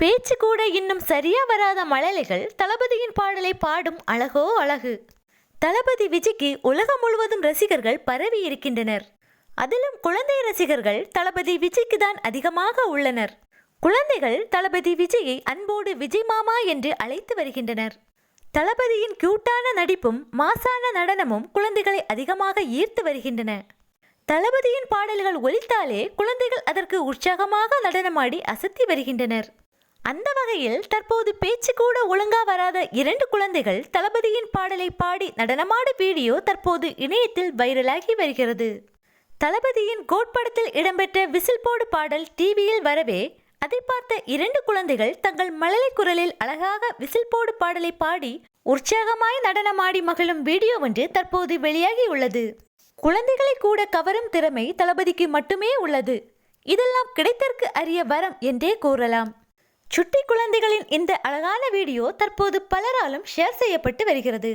பேச்சு கூட இன்னும் சரியா வராத மழலைகள் தளபதியின் பாடலை பாடும் அழகோ அழகு. தளபதி விஜய்க்கு உலகம் முழுவதும் ரசிகர்கள் பரவி இருக்கின்றனர். அதிலும் குழந்தை ரசிகர்கள் தளபதி விஜய்க்கு தான் அதிகமாக உள்ளனர். குழந்தைகள் தளபதி விஜயை அன்போடு விஜய் மாமா என்று அழைத்து வருகின்றனர். தளபதியின் கியூட்டான நடிப்பும் மாசான நடனமும் குழந்தைகளை அதிகமாக ஈர்த்து வருகின்றன. தளபதியின் பாடல்கள் ஒலித்தாலே குழந்தைகள் அதற்கு உற்சாகமாக நடனமாடி அசத்தி வருகின்றனர். அந்த வகையில் தற்போது பேச்சு கூட ஒழுங்கா வராத இரண்டு குழந்தைகள் தளபதியின் பாடலை பாடி நடனமாடும் வீடியோ தற்போது இணையத்தில் வைரலாகி வருகிறது. தளபதியின் கோட் படத்தில் இடம்பெற்ற விசில் போடு பாடல் டிவியில் வரவே அதை பார்த்த இரண்டு குழந்தைகள் தங்கள் மழலை குரலில் அழகாக விசில் போடு பாடலை பாடி உற்சாகமாய் நடனமாடி மகிழும் வீடியோ ஒன்று தற்போது வெளியாகி உள்ளது. குழந்தைகளை கூட கவரும் திறமை தளபதிக்கு மட்டுமே உள்ளது. இதெல்லாம் கிடைத்தற்கு அரிய வரம் என்றே கூறலாம். சுட்டி குழந்தைகளின் இந்த அழகான வீடியோ தற்போது பலராலும் ஷேர் செய்யப்பட்டு வருகிறது.